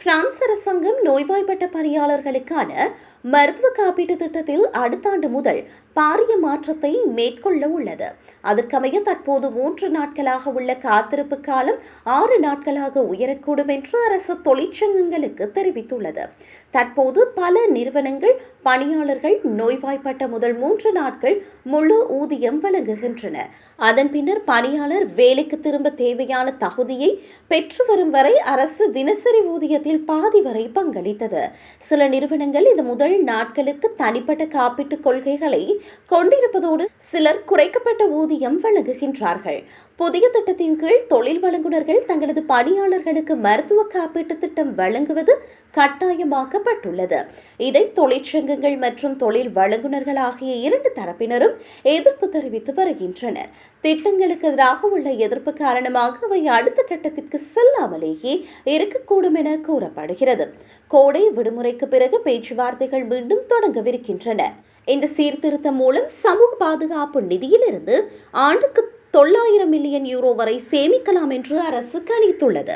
France அரசாங்கம் நோய்வாய்ப்பட்ட பணியாளர்களுக்கான மருத்துவ காப்பீட்டு திட்டத்தில் அடுத்த ஆண்டு முதல் பாரிய மாற்றத்தை மேற்கொள்ள உள்ளது. அதற்கமைய தற்போது மூன்று நாட்களாக உள்ள காத்திருப்பு காலம் ஆறு நாட்களாக உயரக்கூடும் என்று அரசு தொழிற்சங்கங்களுக்கு தெரிவித்துள்ளது. தற்போது பல நிறுவனங்கள் பணியாளர்கள் நோய்வாய்ப்பட்ட முதல் மூன்று நாட்கள் முழு ஊதியம் வழங்குகின்றன. அதன் பின்னர் பணியாளர் வேலைக்கு திரும்ப தேவையான தகுதியை பெற்று வரும் வரை அரசு தினசரி ஊதியத்தில் பாதி வரை பங்களித்தது. சில நிறுவனங்கள் இந்த முதல் நாட்களுக்கு தனிப்பட்ட காப்பீட்டு கொள்கைகளை கொண்டிருப்பதோடு சிலர் குறைக்கப்பட்ட ஊதியம் வழங்குகின்றார்கள். புதிய திட்டத்தின் கீழ் தொழில் வழங்குனர்கள் தங்களது பணியாளர்களுக்கு மருத்துவ காப்பீட்டு திட்டம் வழங்குவது கட்டாயமாக்கப்பட்டுள்ளது. இதை தொழிற்சங்கங்கள் மற்றும் தொழில் வழங்குனர்கள் ஆகிய இரண்டு தரப்பினரும் எதிர்ப்பு தெரிவித்து வருகின்றனர். திட்டங்களுக்கு எதிராக உள்ள எதிர்ப்பு காரணமாக அவை அடுத்த கட்டத்திற்கு செல்லாமலேயே இருக்கக்கூடும் என கூறப்படுகிறது. கோடை விடுமுறைக்கு பிறகு பேச்சுவார்த்தைகள் மீண்டும் தொடங்கவிருக்கின்றன. இந்த சீர்திருத்தம் மூலம் சமூக பாதுகாப்பு நிதியிலிருந்து ஆண்டுக்கு தொள்ளாயிரம் மில்லியன் யூரோ வரை சேமிக்கலாம் என்று அரசு கணித்துள்ளது.